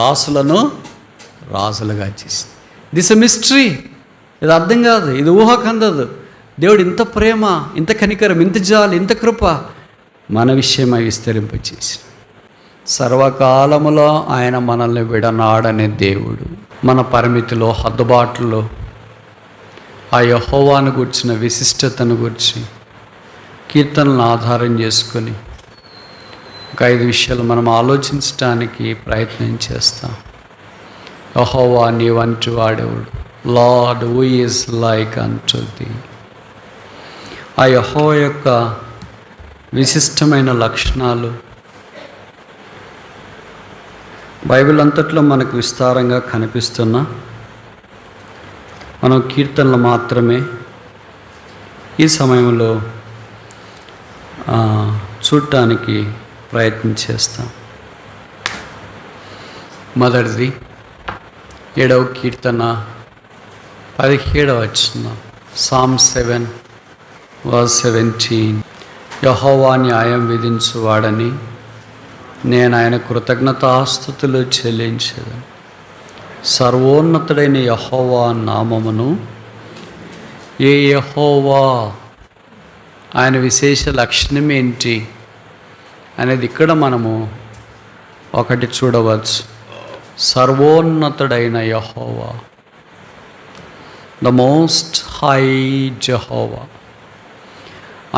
దాసులను రాజులుగా చేసింది. దిస్ ఎ మిస్టరీ ఇది అర్థం కాదు. ఇది ఊహకందదు దేవుడు ఇంత ప్రేమ ఇంత కనికరం ఇంత జాలి ఇంత కృప మన విషయమై విస్తరింపచేసి సర్వకాలములో ఆయన మనల్ని విడనాడనే దేవుడు మన పరిమితిలో హద్దుబాట్లలో ఆ యహోవాను గుర్చిన విశిష్టతను గురించి కీర్తనలను ఆధారం చేసుకొని ఒక ఐదు విషయాలు మనం ఆలోచించడానికి ప్రయత్నం చేస్తాం. యహోవా నీవంటూ వాడేవాడు? లార్డ్ హూ ఈజ్ లైక్ అంటుంది ఆ యహో యొక్క విశిష్టమైన లక్షణాలు బైబిల్ అంతట్లో మనకు విస్తారంగా కనిపిస్తున్న మనం కీర్తనలు మాత్రమే ఈ సమయంలో చూడటానికి ప్రయత్నం చేస్తాం. మొదటిది ఏడవ కీర్తన పదిహేడవ వచ్చిన సామ్ సెవెన్ వర్స్ సెవెంటీన్ యహోవా న్యాయం విధించువాడని నేను ఆయన కృతజ్ఞతాస్థుతులు చెల్లించేదాన్ని సర్వోన్నతుడైన యహోవా నామమును ఏ యహోవా ఆయన విశేష లక్షణం ఏంటి? అనేది ఇక్కడ మనము ఒకటి చూడవచ్చు. సర్వోన్నతుడైన యహోవా. ద మోస్ట్ హై జహోవా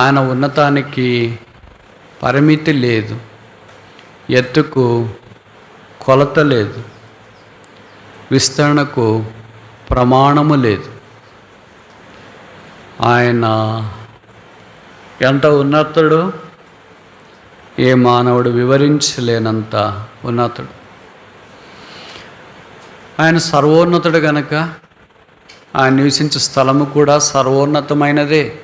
ఆయన ఉన్నతానికి పరిమితి లేదు. ఎత్తుకు కొలత లేదు. విస్తరణకు ప్రమాణము లేదు. ఆయన ఎంత ఉన్నతుడు? ఏ మానవుడు వివరించలేనంత ఉన్నతుడు. ఆయన సర్వోన్నతుడు గనక ఆయన నివసించే స్థలము కూడా సర్వోన్నతమైనదే.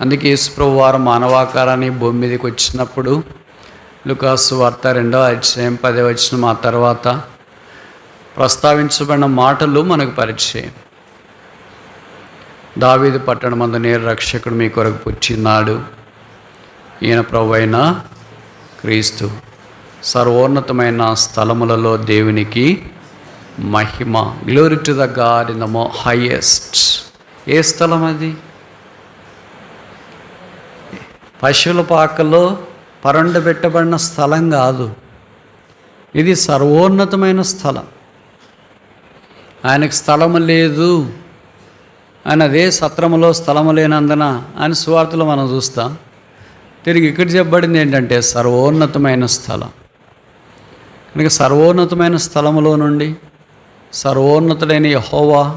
అందుకే యేసుప్రభు వారు మానవాకారాన్ని భూమి మీదకి వచ్చినప్పుడు లుకాసు వార్త రెండవ అధ్యాయం పదే వచ్చిన ఆ తర్వాత ప్రస్తావించబడిన మాటలు మనకు పరిచయం. దావీదు పట్టణం అందు నేరు రక్షకుడు మీ కొరకు పుచ్చిన్నాడు ఈయన ప్రభు అయిన క్రీస్తు. సర్వోన్నతమైన స్థలములలో దేవునికి మహిమ. Glory to the god in the మో హైయెస్ట్ ఏ స్థలం అది? పశువుల పాకలో పరండబెట్టబడిన స్థలం కాదు. ఇది సర్వోన్నతమైన స్థలం. ఆయనకు స్థలము లేదు. ఆయన అదే సత్రములో స్థలము లేనందున ఆయన సువార్తలో మనం చూస్తాం. తిరిగి ఇక్కడ చెప్పబడింది ఏంటంటే సర్వోన్నతమైన స్థలం. కనుక సర్వోన్నతమైన స్థలములో నుండి సర్వోన్నతుడైన యహోవా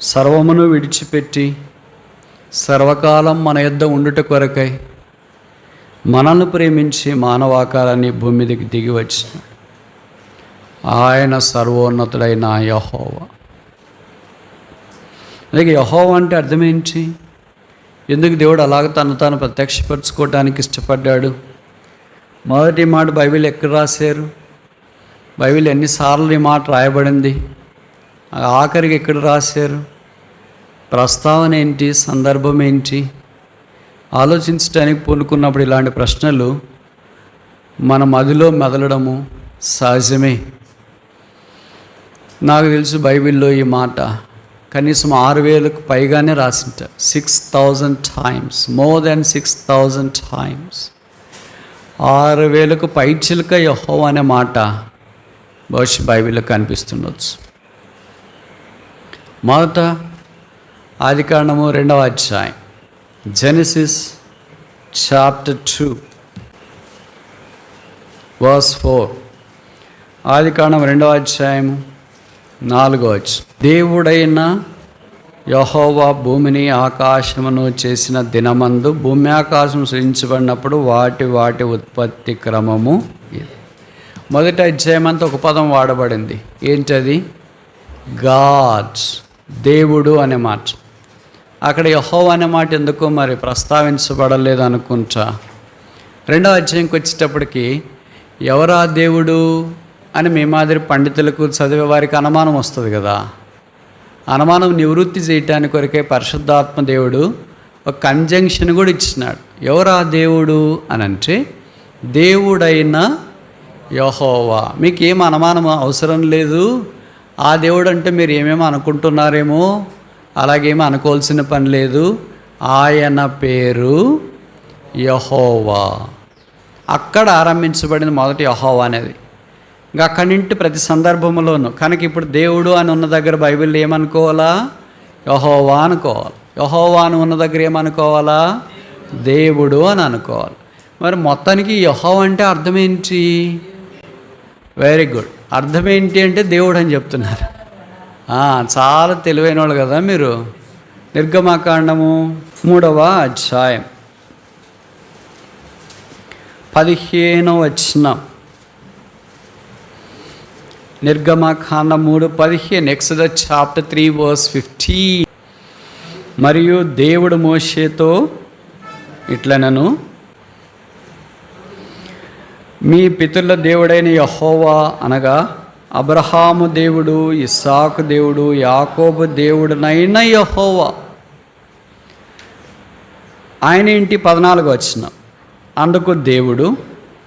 సర్వమును విడిచిపెట్టి సర్వకాలం మన యొద్ద ఉండుట కొరకై మనల్ని ప్రేమించి మానవాకారాన్ని భూమి మీదకి దిగి వచ్చిన ఆయన సర్వోన్నతుడైన యహోవా. అలాగే యహోవా అంటే అర్థం ఎందుకు దేవుడు అలాగ తను తాను ప్రత్యక్షపరచుకోవడానికి ఇష్టపడ్డాడు? మొదటి మాట బైబిల్ ఎక్కడ రాశారు? బైబిల్ ఎన్నిసార్లు ఈ మాట రాయబడింది? ఆఖరికి ఎక్కడ రాశారు? ప్రస్తావన ఏంటి? సందర్భం ఏంటి? ఆలోచించడానికి పూనుకున్నప్పుడు ఇలాంటి ప్రశ్నలు మన మదిలో మెదలడము సహజమే. నాకు తెలుసు బైబిల్లో ఈ మాట కనీసం ఆరు వేలకు పైగానే రాసింట six thousand times more than six thousand times ఆరు వేలకు పైచిలుక యహో అనే మాట బహుశా బైబిల్లో కనిపిస్తుండొచ్చు. మొదట ఆదికాండము రెండవ అధ్యాయం Genesis chapter two verse four ఆది కాండం రెండవ అధ్యాయము నాలుగో దేవుడైన యహోవా భూమిని ఆకాశమును చేసిన దినమందు భూమి ఆకాశం సృజించబడినప్పుడు వాటి వాటి ఉత్పత్తి క్రమము మొదట అధ్యాయమంతా ఒక పదం వాడబడింది. ఏంటది? గాడ్స్. దేవుడు అనే మాట. అక్కడ యహోవ అనే మాట ఎందుకో మరి ప్రస్తావించబడలేదు అనుకుంటా? రెండో అధ్యాయంకి వచ్చేటప్పటికి ఎవరా దేవుడు? అని మీ మాదిరి పండితులకు చదివే వారికి అనుమానం వస్తుంది కదా. అనుమానం నివృత్తి చేయటానికి కొరకే పరిశుద్ధాత్మ దేవుడు ఒక కంజంక్షన్ కూడా ఇచ్చినాడు. ఎవరా దేవుడు అని అంటే దేవుడైన యహోవా. మీకు ఏం అనుమానం అవసరం లేదు. ఆ దేవుడు అంటే మీరు ఏమేమో అనుకుంటున్నారేమో అలాగేమో అనుకోవాల్సిన పని లేదు. ఆయన పేరు యహోవా. అక్కడ ఆరంభించబడింది మొదటి యహోవా అనేది. ఇంకా అక్కడింటి ప్రతి సందర్భంలోనూ కనుక ఇప్పుడు దేవుడు అని ఉన్న దగ్గర బైబిల్ ఏమనుకోవాలా? యహోవా అనుకోవాలి. యహోవా అని ఉన్న దగ్గర ఏమనుకోవాలా? దేవుడు అని అనుకోవాలి. మరి మొత్తానికి యహో అంటే అర్థం ఏంటి? వెరీ గుడ్ అర్థం ఏంటి అంటే దేవుడు అని చెప్తున్నారు. చాలా తెలివైన వాళ్ళు కదా మీరు. నిర్గమాకాండము మూడవ అధ్యాయం. పదిహేనవ వచ్చినాం నిర్గమకాండ మూడు పదిహేను Exodus chapter three verse fifty మరియు దేవుడు మోషేతో ఇట్లనను మీ పితరుల దేవుడైన యహోవా అనగా అబ్రహాము దేవుడు ఇస్సాకు దేవుడు యాకోబు దేవుడునైన యహోవా. ఆయన ఇంటి పద్నాలుగు వచ్చిన అందుకు దేవుడు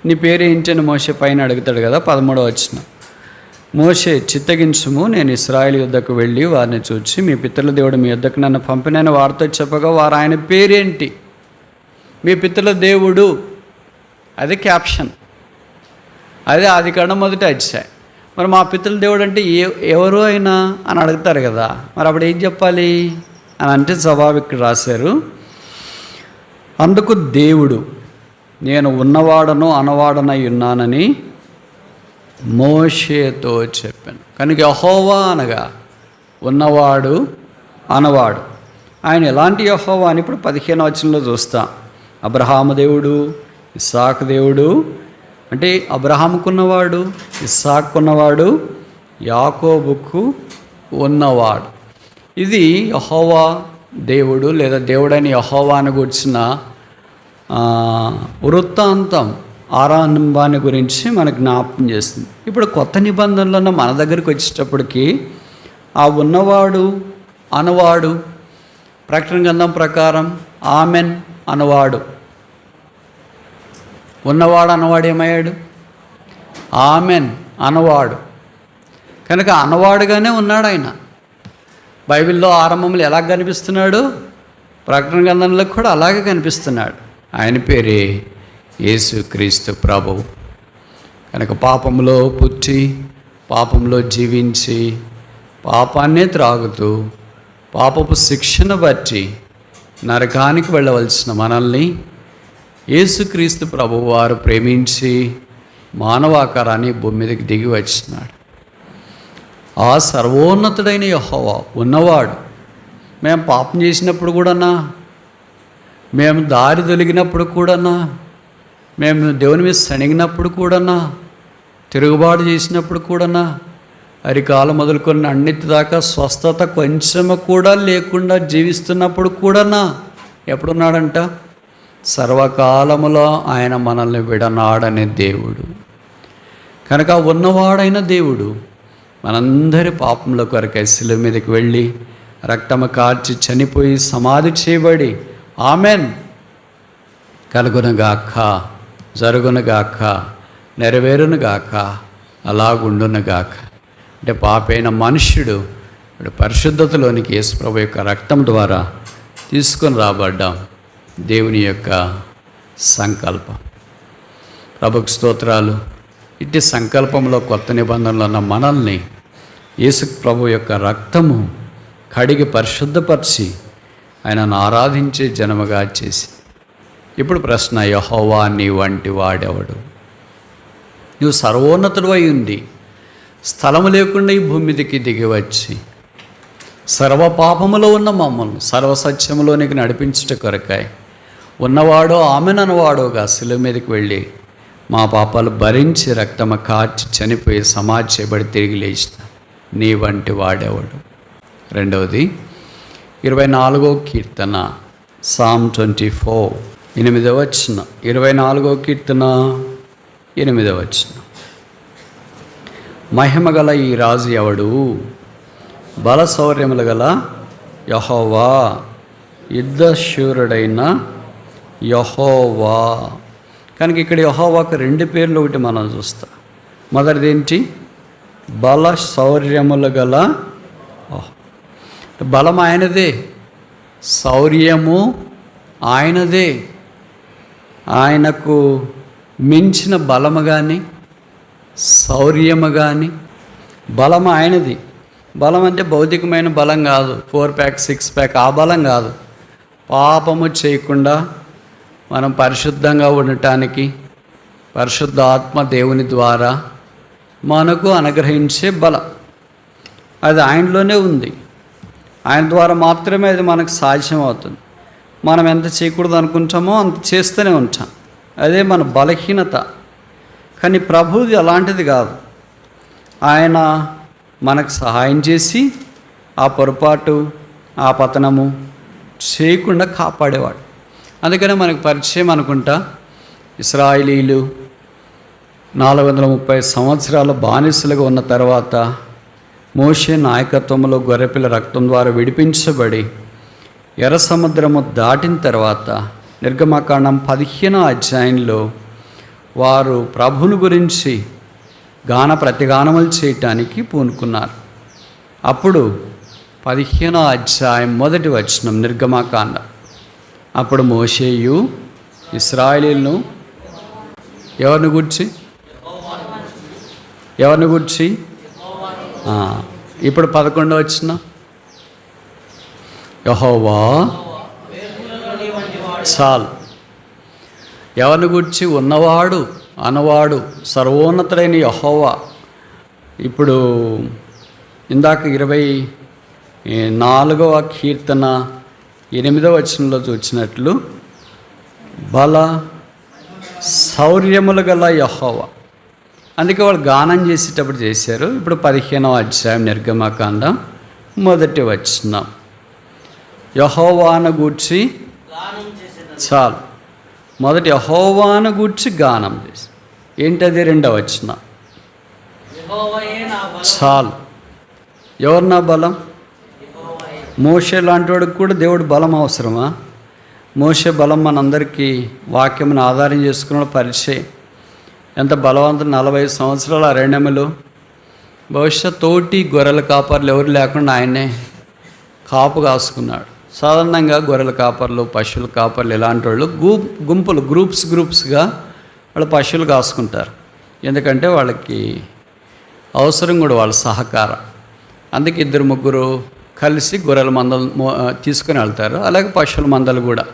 నీ పేరు ఏంటి? అని మోసే పైన అడుగుతాడు కదా పదమూడవ వచ్చిన మోషే చిత్తగించుము నేను ఇస్రాయల్ యుద్ధకు వెళ్ళి వారిని చూచి మీ పితరుల దేవుడు మీ యుద్ధకు నన్ను పంపినని వారితో చెప్పగా వారు ఆయన పేరేంటి? మీ పితరుల దేవుడు. అది క్యాప్షన్. అదే ఆది కాండం మొదటి అధ్యాయం. మరి మా పితృల దేవుడు అంటే ఏ ఎవరు అయినా అని అడుగుతారు కదా. మరి అప్పుడు ఏం చెప్పాలి? అని అంటే జవాబు ఇక్కడ రాశారు. అందుకు దేవుడు నేను ఉన్నవాడను అనవాడనై ఉన్నానని మోషేతో చెప్పాను. కనుక యహోవా అనగా ఉన్నవాడు అనవాడు. ఆయన ఎలాంటి యహోవా అని ఇప్పుడు పదిహేను వచనంలో చూస్తాం. అబ్రహాము దేవుడు ఇస్సాకు దేవుడు అంటే అబ్రహాముకున్నవాడు ఇస్సాకున్నవాడు యాకోబుకు ఉన్నవాడు. ఇది యహోవా దేవుడు లేదా దేవుడని యహోవాను గురించిన వృత్తాంతం. ఆరంభాన్ని గురించి మనకు జ్ఞాపకం చేస్తుంది. ఇప్పుడు కొత్త నిబంధనలను మన దగ్గరికి వచ్చేటప్పటికి ఆ ఉన్నవాడు అనవాడు ప్రకటన గ్రంథం ప్రకారం ఆమెన్ అనవాడు. ఉన్నవాడు అనవాడు ఏమయ్యాడు? ఆమెన్ అనవాడు. కనుక అనవాడుగానే ఉన్నాడు ఆయన. బైబిల్లో ఆరంభంలో ఎలా కనిపిస్తున్నాడు? ప్రకటన గ్రంథంలో కూడా అలాగే కనిపిస్తున్నాడు. ఆయన పేరే యేసుక్రీస్తు ప్రభువు కనుక పాపంలో పుట్టి పాపంలో జీవించి పాపాన్నే త్రాగుతూ పాపపు శిక్షను బట్టి నరకానికి వెళ్ళవలసిన మనల్ని యేసుక్రీస్తు ప్రభువారు వారు ప్రేమించి మానవాకారాన్ని భూమి మీదకి దిగి వచ్చినాడు. ఆ సర్వోన్నతుడైన యహోవా ఉన్నవాడు. మేము పాపం చేసినప్పుడు కూడానా? మేము దారి తొలగినప్పుడు కూడానా? మేము దేవుని మీద శనిగినప్పుడు కూడానా తిరుగుబాటు చేసినప్పుడు కూడానా అరికాలం మొదలుకొని అన్నిటి దాకా స్వస్థత కొంచెము కూడా లేకుండా జీవిస్తున్నప్పుడు కూడానా ఎప్పుడున్నాడంట? సర్వకాలములో ఆయన మనల్ని విడనాడనే దేవుడు. కనుక ఉన్నవాడైన దేవుడు మనందరి పాపంలో కొరకై శిలువ మీదకి వెళ్ళి రక్తము కార్చి చనిపోయి సమాధి చేయబడి ఆమెన్. కలుగునుగాక. జరుగునుగాక నెరవేరునుగాక అలాగుండునుగాక. అంటే పాపైన మనుష్యుడు పరిశుద్ధతలోనికి యేసుప్రభు యొక్క రక్తం ద్వారా తీసుకొని రాబడ్డాం. దేవుని యొక్క సంకల్పం. ప్రభుకు స్తోత్రాలు. ఇట్టి సంకల్పంలో కొత్త నిబంధనలు ఉన్న మనల్ని యేసు ప్రభు యొక్క రక్తము కడిగి పరిశుద్ధపరిచి ఆయనను ఆరాధించే జనముగా చేసి ఇప్పుడు ప్రశ్న యహోవా నీ వంటి వాడెవడు? నువ్వు సర్వోన్నతుడు అయి ఉండి స్థలము లేకుండా ఈ భూమి మీదకి దిగి వచ్చి సర్వ పాపములో ఉన్న మమ్మల్ని సర్వసత్యములోనికి నడిపించుట కొరకాయ ఉన్నవాడో ఆమెననవాడోగా శిలువ మీదకి వెళ్ళి మా పాపాలు భరించి రక్తమ కాచి చనిపోయి సమాధి చేయబడి తిరిగి లేచిన నీ వంటి వాడేవాడు? రెండవది ఇరవై నాలుగో కీర్తన సామ్ ట్వంటీ ఫోర్ ఎనిమిదవ వచ్చిన ఇరవై నాలుగో కీర్తన ఎనిమిదవ వచ్చిన మహిమగల ఈ రాజు ఎవడు? బల శౌర్యములు గల యహోవా. యుద్ధశూరుడైన యహోవా. కనుక ఇక్కడ యహోవాకు రెండు పేర్లు ఒకటి మనం చూస్తాం. మొదటిది ఏంటి బల శౌర్యములు గల బలం ఆయనదే శౌర్యము ఆయనదే. ఆయనకు మించిన బలము కానీ శౌర్యము కానీ బలం ఆయనది. బలం అంటే భౌతికమైన బలం కాదు. ఫోర్ ప్యాక్ సిక్స్ ప్యాక్ ఆ బలం కాదు. పాపము చేయకుండా మనం పరిశుద్ధంగా ఉండటానికి పరిశుద్ధ ఆత్మ దేవుని ద్వారా మనకు అనుగ్రహించే బలం. అది ఆయనలోనే ఉంది. ఆయన ద్వారా మాత్రమే అది మనకు సాధ్యం అవుతుంది మనం ఎంత చేయకూడదు అనుకుంటామో అంత చేస్తూనే ఉంటాం. అదే మన బలహీనత. కానీ ప్రభుది అలాంటిది కాదు. ఆయన మనకు సహాయం చేసి ఆ పొరపాటు ఆ పతనము చేయకుండా కాపాడేవాడు. అందుకనే మనకు పరిచయం అనుకుంటా ఇస్రాయిలీలు నాలుగు వందల ముప్పై సంవత్సరాల బానిసలుగా ఉన్న తర్వాత మోషే నాయకత్వంలో గొర్రెపిల్ల రక్తం ద్వారా విడిపించబడి ఎర్ర సముద్రము దాటిన తర్వాత నిర్గమకాండం పదిహేనో అధ్యాయంలో వారు ప్రభుని గురించి గాన ప్రతిగానములు చేయటానికి పూనుకున్నారు. అప్పుడు పదిహేనో అధ్యాయం మొదటి వచనం నిర్గమకాండ. అప్పుడు మోషేయు ఇస్రాయలీలను ఎవరిని గుర్చి? ఎవరిని గుర్చి? ఇప్పుడు పదకొండో వచ్చిన యహోవా చాల్. ఎవరిని గురించి ఉన్నవాడు అనవాడు సర్వోన్నతుడైన యహోవా. ఇప్పుడు ఇందాక ఇరవై నాలుగవ కీర్తన ఎనిమిదవ వచనంలో చూచినట్లు బల శౌర్యములు గల యహోవ. అందుకే వాళ్ళు గానం చేసేటప్పుడు చేశారు. ఇప్పుడు పదిహేనవ అధ్యాయం నిర్గమకాండం మొదటి వచనం. యహోవాను గూర్చి చాలు. మొదటి యహోవాను గూర్చి గానం చేసి. ఏంటది రెండవ వచ్చిన? చాలు. ఎవరు నా బలం? మోషే లాంటి వాడికి కూడా దేవుడు బలం అవసరమా? మోసే బలం మనందరికీ వాక్యమును ఆధారం చేసుకున్న పరిచయం. ఎంత బలవంతుడు నలభై సంవత్సరాల అరణ్యములు. బహుశా తోటి గొర్రెల కాపర్లు ఎవరు లేకుండా ఆయనే కాపు కాసుకున్నాడు. సాధారణంగా గొర్రెల కాపర్లు పశువుల కాపర్లు ఇలాంటి వాళ్ళు గూప్ గుంపులు గ్రూప్స్ గ్రూప్స్గా వాళ్ళు పశువులు కాసుకుంటారు. ఎందుకంటే వాళ్ళకి అవసరం కూడా వాళ్ళ సహకారం. అందుకే ఇద్దరు ముగ్గురు కలిసి గొర్రెల మందలు తీసుకుని వెళ్తారు. అలాగే పశువుల మందలు కూడా.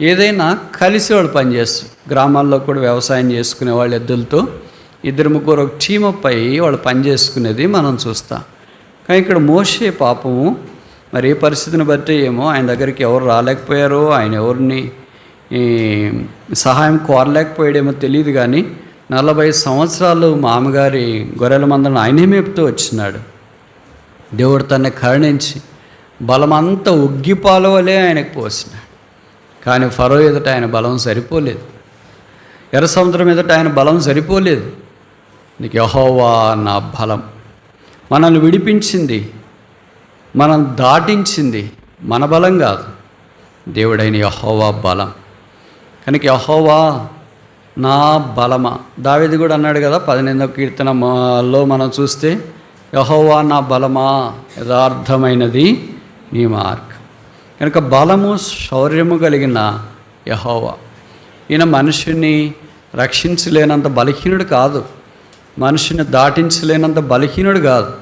ఏదైనా కలిసి వాళ్ళు పనిచేస్తారు గ్రామాల్లో కూడా వ్యవసాయం చేసుకునే వాళ్ళు ఎద్దులతో ఇద్దరు ముగ్గురు ఒక టీమ్ అప్ అయ్యి వాళ్ళు పని చేసుకునేది మనం చూస్తాం. కానీ ఇక్కడ మోసే పాపము మరి ఏ పరిస్థితిని బట్టి ఏమో ఆయన దగ్గరికి ఎవరు రాలేకపోయారో ఆయన ఎవరిని సహాయం కోరలేకపోయాడేమో తెలియదు కానీ నలభై సంవత్సరాలు మామగారి గొర్రెల మందను ఆయనే మేపుతూ వచ్చినాడు. దేవుడు తన్ని కరుణించి బలమంతా ఉగ్గిపాలవలే ఆయనకు పోసినాడు. కానీ ఫరో ఎదుట ఆయన బలం సరిపోలేదు. ఎర్ర సముద్రం ఎదుట ఆయన బలం సరిపోలేదు. నీకు యహోవా నా బలం. మనల్ని విడిపించింది మనం దాటించింది మన బలం కాదు. దేవుడైన యహోవా బలం. కనుక యహోవా నా బలమా? దావేది కూడా అన్నాడు కదా పదిహేనవ కీర్తనలో మనం చూస్తే యహోవా నా బలమా? యథార్థమైనది నీ మార్క్ కనుక బలము శౌర్యము కలిగిన యహోవా. ఈయన మనుషుని రక్షించలేనంత బలహీనుడు కాదు. మనుషుని దాటించలేనంత బలహీనుడు కాదు.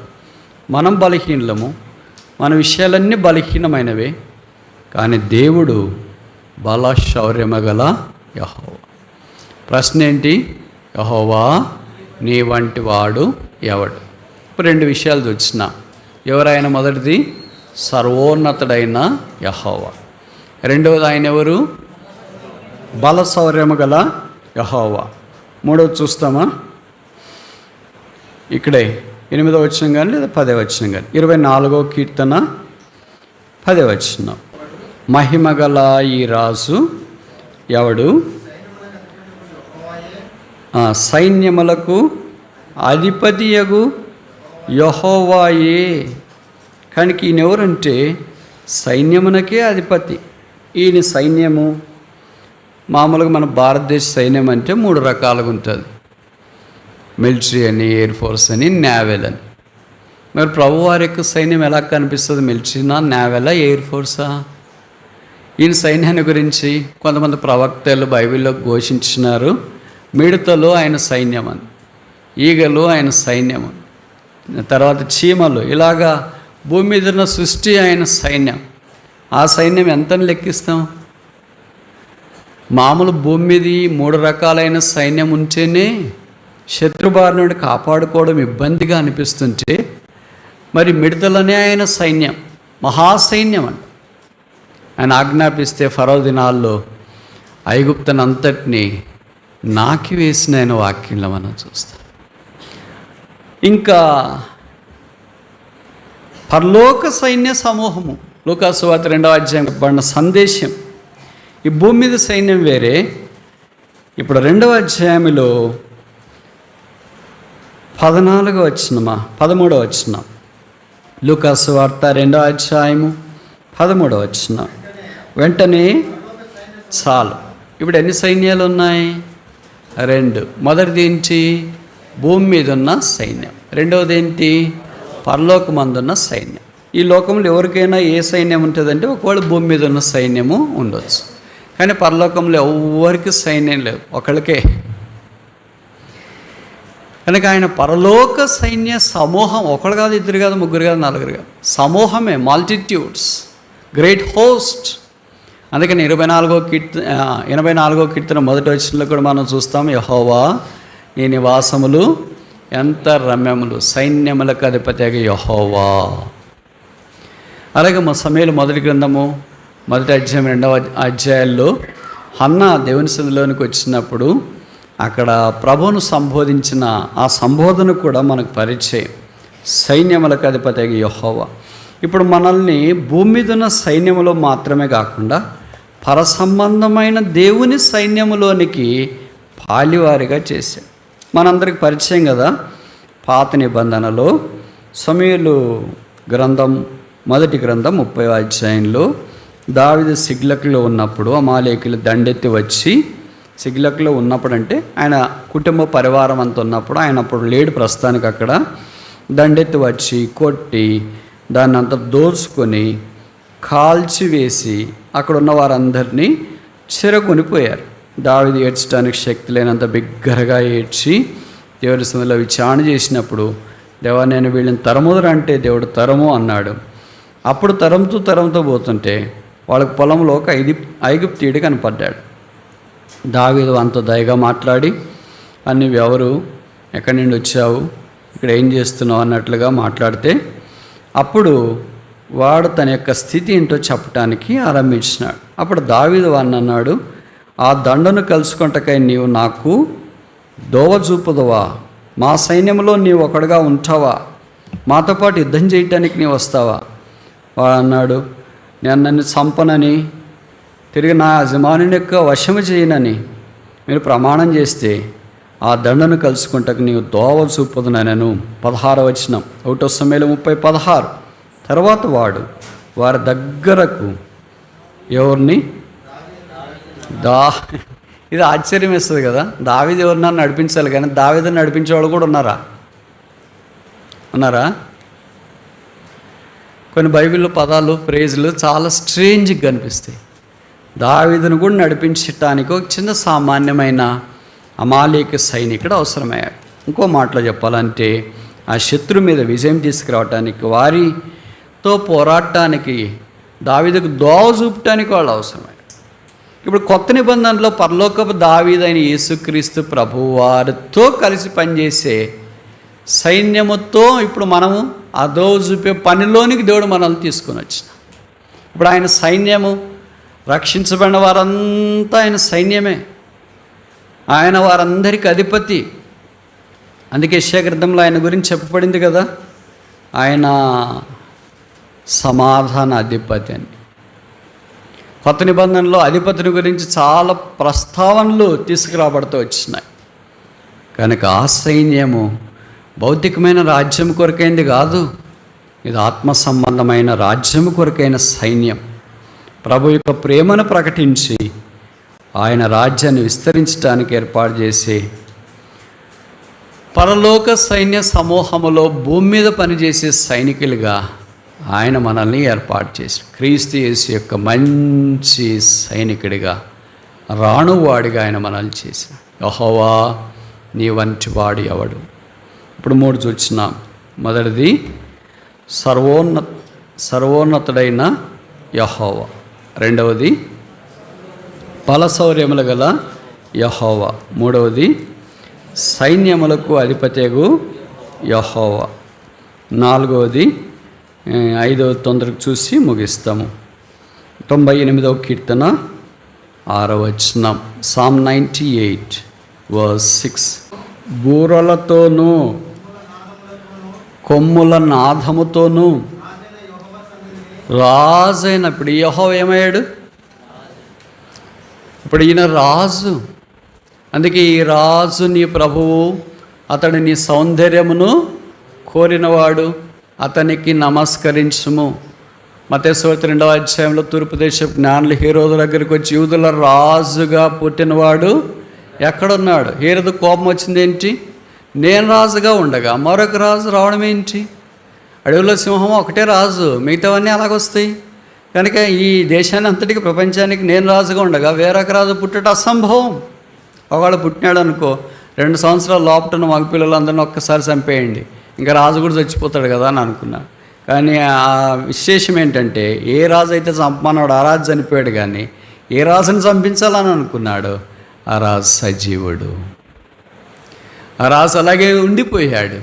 మనం బలహీనులము మన విషయాలన్నీ బలహీనమైనవే. కానీ దేవుడు బల శౌర్యము గల యహోవా. ప్రశ్న ఏంటి? యహోవా నీ వంటి వాడు ఎవడు? ఇప్పుడు రెండు విషయాలు చూసిన. ఎవరైనా మొదటిది? సర్వోన్నతుడైన యహోవా. రెండవది ఆయన ఎవరు? బల శౌర్యము గల యహోవా. మూడవది చూస్తామా? ఇక్కడే. ఎనిమిదో వచ్చిన కానీ లేదా పదే వచ్చిన కానీ? ఇరవై నాలుగో కీర్తన పదే వచ్చిన మహిమగల ఈ రాజు ఎవడు? సైన్యములకు అధిపతియగు యహోవాయే. కనుక ఈయన ఎవరంటే? సైన్యమునకే అధిపతి. ఈయన సైన్యము మామూలుగా మన భారతదేశ సైన్యం అంటే మూడు రకాలుగా ఉంటుంది. మిలిటరీ అని ఎయిర్ ఫోర్స్ అని నేవెల్ అని. మరి ప్రభువారి యొక్క సైన్యం ఎలా కనిపిస్తుంది? మిలిటరీనా నేవెలా ఎయిర్ ఫోర్సా? ఈయన సైన్యాన్ని గురించి కొంతమంది ప్రవక్తలు బైబిల్లో ఘోషించినారు. మిడతలు ఆయన సైన్యం అని ఈగలు ఆయన సైన్యం తర్వాత చీమలు. ఇలాగా భూమి మీద ఉన్న సృష్టి ఆయన సైన్యం. ఆ సైన్యం ఎంతని లెక్కిస్తాం? మామూలు భూమి మీద మూడు రకాలైన సైన్యం ఉంటేనే శత్రుబారి నుండి కాపాడుకోవడం ఇబ్బందిగా అనిపిస్తుంటే మరి మిడతలనే ఆయన సైన్యం మహాసైన్యం అంట. ఆయన ఆజ్ఞాపిస్తే ఫరో దినాల్లో ఐగుప్తనంతటిని నాకి వేసిన ఆయన వాక్యంలో మనం చూస్తాం. ఇంకా పరలోక సైన్య సమూహము లోకాసువాత రెండవ అధ్యాయం పడిన సందేశం ఈ భూమి మీద సైన్యం వేరే. ఇప్పుడు రెండవ అధ్యాయంలో పద్నాలుగో వచ్చినమా పదమూడో వచ్చిన లూకాసు వార్త రెండో అధ్యాయము పదమూడో వచ్చిన వెంటనే చాలు. ఇప్పుడు ఎన్ని సైన్యాలు ఉన్నాయి రెండు. మొదటిది ఏంటి? భూమి మీద ఉన్న సైన్యం. రెండవది ఏంటి? పరలోకమందున్న సైన్యం. ఈ లోకంలో ఎవరికైనా ఏ సైన్యం ఉంటుందంటే ఒకవేళ భూమి మీద ఉన్న సైన్యము ఉండొచ్చు. కానీ పరలోకంలో ఎవరికి సైన్యం లేదు ఒకళ్ళకే. కనుక ఆయన పరలోక సైన్య సమూహం ఒకరు కాదు ఇద్దరు కాదు ముగ్గురు కాదు నలుగురు కాదు. సమూహమే మల్టిట్యూడ్స్ గ్రేట్ హోస్ట్ అందుకని ఇరవై నాలుగో కీర్తన ఎనభై నాలుగో కీర్తన మొదటి వచ్చినలో కూడా మనం చూస్తాం యహోవా నీ నివాసములు ఎంత రమ్యములు సైన్యములకు అధిపతిగా యహోవా. అలాగే మా సమయంలో మొదటి గ్రంథము మొదటి అధ్యాయం రెండవ అధ్యాయాల్లో హన్న దేవుని సన్నిధిలోనికి వచ్చినప్పుడు అక్కడ ప్రభువును సంబోధించిన ఆ సంబోధన కూడా మనకు పరిచయం. సైన్యములకు అధిపతి యహోవ. ఇప్పుడు మనల్ని భూమి మీద ఉన్న సైన్యములో మాత్రమే కాకుండా పరసంబంధమైన దేవుని సైన్యములోనికి పాలివారిగా చేశాడు. మనందరికి పరిచయం కదా? పాత నిబంధనలో సమయలు గ్రంథం మొదటి గ్రంథం ముప్పై అధ్యాయంలో దావిద సిగ్లక్లో ఉన్నప్పుడు అమాలేకులు దండెత్తి వచ్చి సిగ్లక్లో ఉన్నప్పుడు అంటే ఆయన కుటుంబ పరివారం అంతా ఉన్నప్పుడు ఆయన అప్పుడు లేడు ప్రస్తుతానికి అక్కడ. దండెత్తి వచ్చి కొట్టి దాన్ని అంతా దోచుకొని కాల్చివేసి అక్కడ ఉన్న వారందరినీ చిరకొనిపోయారు దావిది ఏడ్చడానికి శక్తి లేనంత బిగ్గరగా ఏడ్చి దేవుడి సమయంలో చాణ చేసినప్పుడు దేవా నేను వీళ్ళని తరముదరు అంటే దేవుడు తరము అన్నాడు. అప్పుడు తరంతో తరంతో పోతుంటే వాళ్ళకి పొలంలో ఒక ఐది ఐగుప్తీయుడు కనపడ్డాడు. దావీదు అంత దయగా మాట్లాడి అని ఎవరు? ఎక్కడి నుండి వచ్చావు? ఇక్కడ ఏం చేస్తున్నావు? అన్నట్లుగా మాట్లాడితే అప్పుడు వాడు తన యొక్క స్థితి ఏంటో చెప్పటానికి ఆరంభించినాడు. అప్పుడు దావీదు వాడిని అన్నాడు ఆ దండను కలుసుకుంటకై నీవు నాకు దోవ చూపుదవా మా సైన్యంలో నీవు ఒకడుగా ఉంటావా? మాతో పాటు యుద్ధం చేయటానికి నీవు వస్తావా? వాడు అన్నాడు నేను నన్ను చంపనని తిరిగి నా యజమానుని యొక్క వశము చేయనని మీరు ప్రమాణం చేస్తే ఆ దండను కలుసుకుంటకు నీవు దోవ నేను పదహారు వచనం. ఒకటో సమయంలో ముప్పై పదహారు. తర్వాత వాడు వారి దగ్గరకు ఎవరిని? దా ఇది ఆశ్చర్యం వేస్తుంది కదా. దావిది ఎవరినన్నా నడిపించాలి కానీ దావిదని నడిపించేవాళ్ళు కూడా ఉన్నారా? ఉన్నారా? కొన్ని బైబిల్లో పదాలు ప్రేజులు చాలా స్ట్రేంజ్గా కనిపిస్తాయి. దావీదును కూడా నడిపించటానికి ఒక చిన్న సామాన్యమైన అమాలేక సైనికుడు అవసరమయ్యాడు. ఇంకో మాటలో చెప్పాలంటే ఆ శత్రు మీద విజయం తీసుకురావటానికి వారితో పోరాటానికి దావీదుకు దోవ చూపటానికి వాళ్ళు అవసరమయ్యారు. ఇప్పుడు కొత్త నిబంధనలో పరలోకపు దావీదైన యేసుక్రీస్తు ప్రభు వారితో కలిసి పనిచేసే సైన్యముతో ఇప్పుడు మనము ఆ దోవ చూపే పనిలోనికి దేవుడు మనల్ని తీసుకొని వచ్చిన. ఇప్పుడు ఆయన సైన్యము రక్షించబడిన వారంతా ఆయన సైన్యమే. ఆయన వారందరికి అధిపతి. అందుకే శేఖరితంలో ఆయన గురించి చెప్పబడింది కదా ఆయన సమాధాన అధిపతి అని. కొత్త నిబంధనలో అధిపతిని గురించి చాలా ప్రస్తావనలు తీసుకురాబడుతూ వచ్చినాయి. కనుక ఆ సైన్యము భౌతికమైన రాజ్యం కొరకైంది కాదు ఇది ఆత్మ సంబంధమైన రాజ్యం కొరకైన సైన్యం. ప్రభు యొక్క ప్రేమను ప్రకటించి ఆయన రాజ్యాన్ని విస్తరించడానికి ఏర్పాటు చేసి పరలోక సైన్య సమూహములో భూమి మీద పనిచేసే సైనికులుగా ఆయన మనల్ని ఏర్పాటు చేసి క్రీస్తు యేసు యొక్క మంచి సైనికుడిగా రాణువాడిగా ఆయన మనల్ని చేసిన. యహోవా నీ వంటి వాడు ఎవడు? ఇప్పుడు మూడు చూసినాం మొదటిది సర్వోన్న సర్వోన్నతుడైన యహోవా. రెండవది ఫలసౌర్యములు గల యహోవా. మూడవది సైన్యములకు అధిపత్యగు యహోవా. నాలుగవది ఐదవ తొందరకు చూసి ముగిస్తాము. తొంభై ఎనిమిదవ కీర్తన ఆరవ వచనం Psalm ninety eight verse six బూరలతోనూ కొమ్ముల నాదముతోనూ రాజైనప్పుడు యహో ఏమయ్యాడు? ఇప్పుడు ఈయన రాజు. అందుకే ఈ రాజు నీ ప్రభువు అతడు నీ సౌందర్యమును కోరినవాడు అతనికి నమస్కరించుము. మతేశ్వరి రెండవ అధ్యాయంలో తూర్పు దేశ జ్ఞానులు హీరోల దగ్గరికి వచ్చి యూదుల రాజుగా పుట్టినవాడు ఎక్కడున్నాడు? హీరోదు కోపం వచ్చింది ఏంటి? నేను రాజుగా ఉండగా మరొక రాజు రావడం ఏంటి? అడవిలో సింహం ఒకటే రాజు. మిగతావన్నీ అలాగొస్తాయి. కనుక ఈ దేశాన్ని అంతటికి ప్రపంచానికి నేను రాజుగా ఉండగా వేరొక రాజు పుట్టడం అసంభవం. ఒకవేళ పుట్టినాడు అనుకో రెండు సంవత్సరాల లోపటున్న మగ పిల్లలందరినీ ఒక్కసారి చంపేయండి. ఇంకా రాజు కూడా చచ్చిపోతాడు కదా అని అనుకున్నా. కానీ ఆ విశేషం ఏంటంటే ఏ రాజు అయితే చంపమన్నాడు ఆ రాజు చనిపోయాడు కానీ ఏ రాజుని చంపించాలని అనుకున్నాడు ఆ రాజు సజీవుడు. ఆ రాజు అలాగే ఉండిపోయాడు.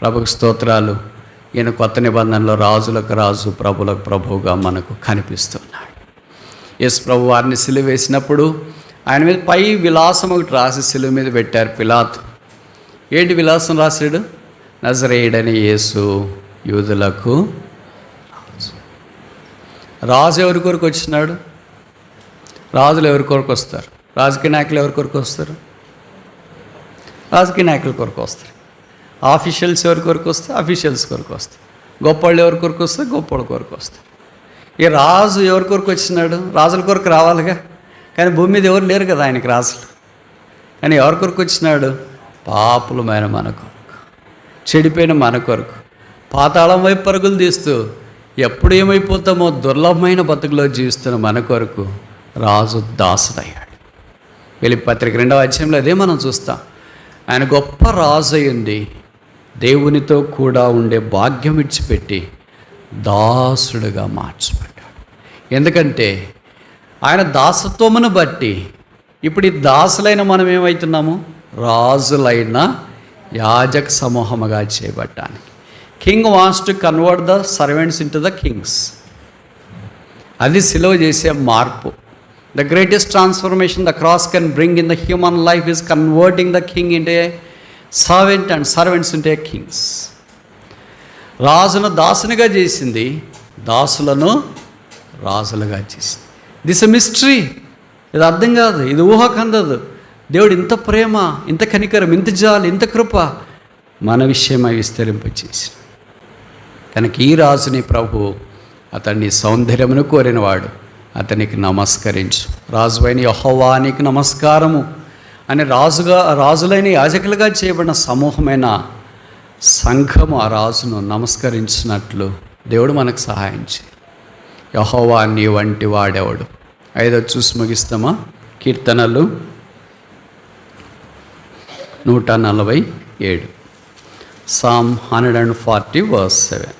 ప్రభుకి స్తోత్రాలు. ఈయన కొత్త నిబంధనలో రాజులకు రాజు ప్రభులకు ప్రభువుగా మనకు కనిపిస్తున్నాడు. ఎస్ ప్రభు వారిని సిలువ వేసినప్పుడు ఆయన మీద పై విలాసం ఒకటి రాసి సిలువ మీద పెట్టారు పిలాత్. ఏంటి విలాసం రాశాడు? నజరేయుడని యేసు యూదులకు రాజు. రాజు ఎవరి కొరకు వచ్చినాడు? రాజులు ఎవరి కొరకు వస్తారు? రాజకీయ నాయకులు ఎవరి కొరకు వస్తారు? రాజకీయ నాయకుల కొరకు వస్తారు. ఆఫీషియల్స్ ఎవరి కొరకు వస్తే ఆఫీషియల్స్ కొరకు వస్తాయి గొప్పవాళ్ళు ఎవరి కొరకు వస్తే గొప్పవాళ్ళ కొరకు వస్తాయి ఈ రాజు ఎవరి కొరకు వచ్చినాడు? రాజుల కొరకు రావాలిగా? కానీ భూమి మీద ఎవరు లేరు కదా ఆయనకి రాజులు. కానీ ఎవరి కొరకు వచ్చినాడు? పాపులమైన మన కొరకు. చెడిపోయిన మన కొరకు. పాతాళం వైపు పరుగులు తీస్తూ ఎప్పుడు ఏమైపోతామో దుర్లభమైన బతుకులో జీవిస్తున్న మన కొరకు రాజు దాసుడయ్యాడు. వెళ్ళి పత్రిక రెండవ అధ్యాయంలో అదే మనం చూస్తాం. ఆయన గొప్ప రాజు అయ్యింది దేవునితో కూడా ఉండే భాగ్యం ఇచ్చిపెట్టి దాసుడుగా మార్చిపెట్టాడు. ఎందుకంటే ఆయన దాసత్వమును బట్టి ఇప్పుడు ఈ దాసులైన మనం ఏమవుతున్నాము రాజులైన యాజక సమూహముగా చేయబడ్డానికి. King wants to convert the servants into the kings అది సిలువ చేసే మార్పు. The greatest transformation the cross can bring in the human life is converting the king into servant and servants into kings. రాజును దాసునిగా చేసింది దాసులను రాజులుగా చేసింది. This mystery. ఇది అర్థం కాదు ఇది ఊహకందదు దేవుడు ఇంత ప్రేమ ఇంత కనికరం ఇంత జాలి ఇంత కృప మన విషయమై విస్తరింపచేసి కనుక ఈ రాజుని ప్రభు అతన్ని సౌందర్యమును కోరినవాడు. అతనికి నమస్కరించు. రాజువైన యహోవానికి నమస్కారము. అని రాజుగా రాజులైన యాజకులుగా చేయబడిన సమూహమైన సంఘము ఆ రాజును నమస్కరించినట్లు దేవుడు మనకు సహాయం చేయి. యహోవా నీ వంటి వాడేవాడు? ఐదో చూసి ముగిస్తామా? కీర్తనలు నూట నలభై ఏడు. Psalm hundred and forty verse seven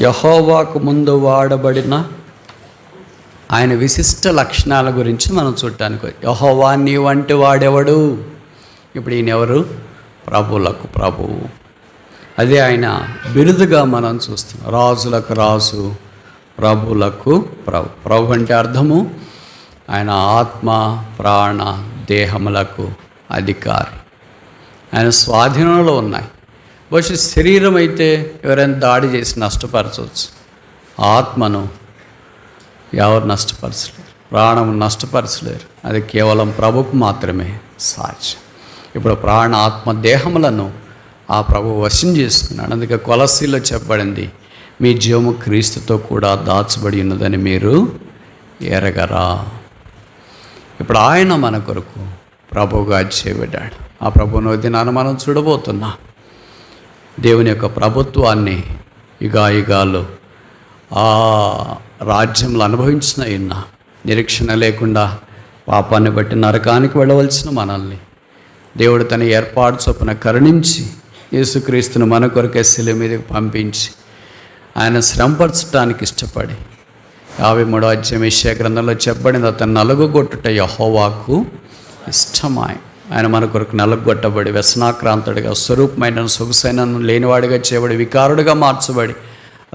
యహోవాకు ముందు వాడబడిన ఆయన విశిష్ట లక్షణాల గురించి మనం చూడటానికి యహోవా నీ వంటి వాడెవడు? ఇప్పుడు ఈయన ఎవరు? ప్రభువు అదే ఆయన బిరుదుగా మనం చూస్తున్నాం. రాజులకు రాజు ప్రభులకు ప్రభు. ప్రభు అంటే అర్థము? ఆయన ఆత్మ ప్రాణ దేహములకు అధికారి. ఆయన స్వాధీనంలో ఉన్నాయి. బహుశా శరీరం అయితే ఎవరైనా దాడి చేసి నష్టపరచవచ్చు. ఆత్మను ఎవరు నష్టపరచలేరు. ప్రాణం నష్టపరచలేరు. అది కేవలం ప్రభుకు మాత్రమే సాధ్యం. ఇప్పుడు ప్రాణ ఆత్మ దేహములను ఆ ప్రభు వశం చేసుకున్నాడు. అందుకే కొలసీలో చెప్పబడింది మీ జీవము క్రీస్తుతో కూడా దాచబడి ఉన్నదని మీరు ఎరగరా. ఇప్పుడు ఆయన మన కొరకు ప్రభువుగా చేయబడ్డాడు ఆ ప్రభును దినాన్ని మనం చూడబోతున్నా. దేవుని యొక్క ప్రభుత్వాన్ని యుగాయుగాలు ఆ రాజ్యంలో అనుభవించిన ఇన్న నిరీక్షణ లేకుండా పాపాన్ని బట్టి నరకానికి వెళ్ళవలసిన మనల్ని. దేవుడు తన ఏర్పాటు చొప్పున కరుణించి యేసుక్రీస్తును మన కొరకే శిల మీదకి పంపించి ఆయన శ్రమపరచడానికి ఇష్టపడి యాభై మూడో అధ్యాయం విషయ గ్రంథంలో చెప్పబడింది అతను నలుగుగొట్టుట యహోవాకు ఇష్టమాయ. ఆయన మన కొరకు నలుగొట్టబడి వ్యసనాక్రాంతుడిగా స్వరూపమైన సొగసైన లేనివాడిగా చేయబడి వికారుడిగా మార్చబడి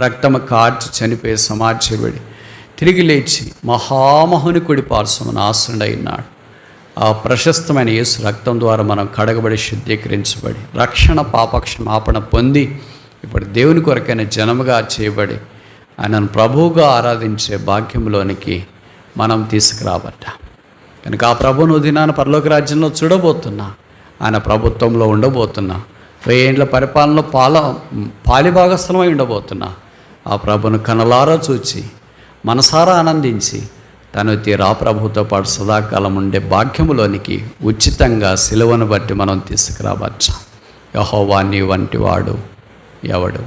రక్తము కార్చి చనిపోయి సమార్చబడి తిరిగి లేచి మహామహుని కుడి పార్శ్వమున ఆశ్రయుడైనాడు ఆ ప్రశస్తమైన యేసు రక్తం ద్వారా మనం కడగబడి శుద్ధీకరించబడి రక్షణ పాపక్షమాపణ పొంది ఇప్పుడు దేవుని కొరకైన జనముగా చేయబడి ఆయనను ప్రభువుగా ఆరాధించే భాగ్యంలోనికి మనం తీసుకురాబట్ట కనుక ఆ ప్రభును దినాన పరలోక రాజ్యంలో చూడబోతున్నా ఆయన ప్రభుత్వంలో ఉండబోతున్నా వెయ్యేండ్ల పరిపాలనలో పాల పాలిభాగస్థలమై ఉండబోతున్నా ఆ ప్రభును కనలారా చూచి మనసారా ఆనందించి తను తీరా ప్రభుతో పాటు సదాకాలం ఉండే భాగ్యములోనికి ఉచితంగా సిలువను బట్టి మనం తీసుకురావచ్చు? యహోవా నీ వంటి వాడు ఎవడు?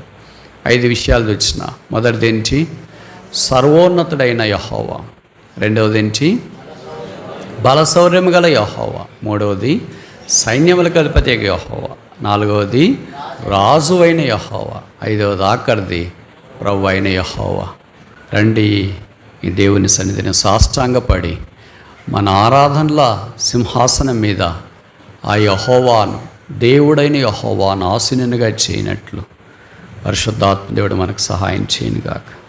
ఐదు విషయాలు వచ్చిన మొదటిది ఏంటి? సర్వోన్నతుడైన యహోవా. రెండవది ఏంటి? బలశౌర్యము గల యహోవా. మూడవది సైన్యములకు అధిపతి యహోవా. నాలుగవది రాజు అయిన యహోవా. ఐదవది ఆఖరిది ప్రభు అయిన యహోవా. రండి ఈ దేవుని సన్నిధిని సాష్టాంగపడి మన ఆరాధనల సింహాసనం మీద ఆ యహోవాను దేవుడైన యహోవాను ఆశీనునిగా చేయనట్లు. పరిశుద్ధాత్మ దేవుడు మనకు సహాయం చేయనుగాక.